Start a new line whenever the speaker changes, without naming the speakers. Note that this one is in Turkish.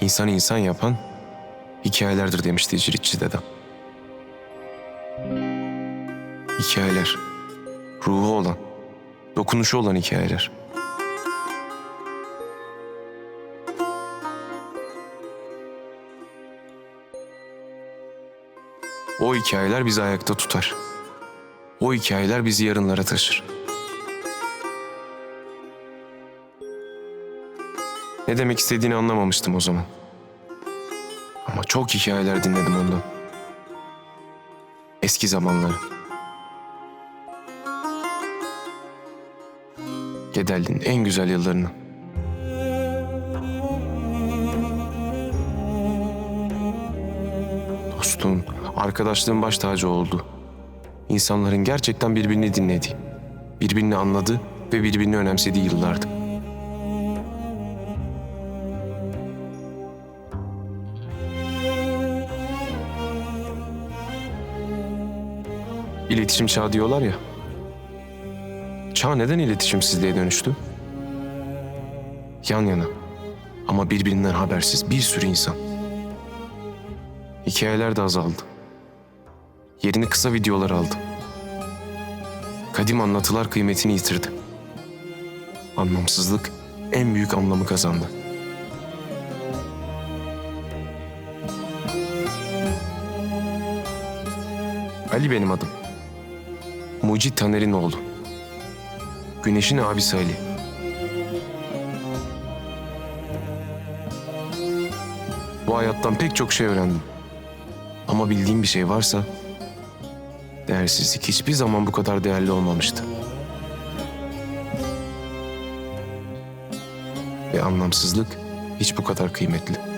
İnsan insan yapan hikayelerdir demişti Ciritçi dedem. Hikayeler. Ruhu olan, dokunuşu olan hikayeler. O hikayeler bizi ayakta tutar. O hikayeler bizi yarınlara taşır. Ne demek istediğini anlamamıştım o zaman. Ama çok hikayeler dinledim ondan. Eski zamanları. Gedelli'nin en güzel yıllarını. Dostluğun, arkadaşlığın baş tacı oldu. İnsanların gerçekten birbirini dinlediği, birbirini anladı ve birbirini önemsediği yıllardı. İletişim çağı diyorlar ya. Çağ neden iletişimsizliğe dönüştü? Yan yana ama birbirinden habersiz bir sürü insan. Hikayeler de azaldı. Yerini kısa videolar aldı. Kadim anlatılar kıymetini yitirdi. Anlamsızlık en büyük anlamı kazandı. Ali benim adım. Mucit Taner'in oğlu. Güneş'in abisi Ali. Bu hayattan pek çok şey öğrendim. Ama bildiğim bir şey varsa... Değersizlik hiçbir zaman bu kadar değerli olmamıştı. Ve anlamsızlık hiç bu kadar kıymetli.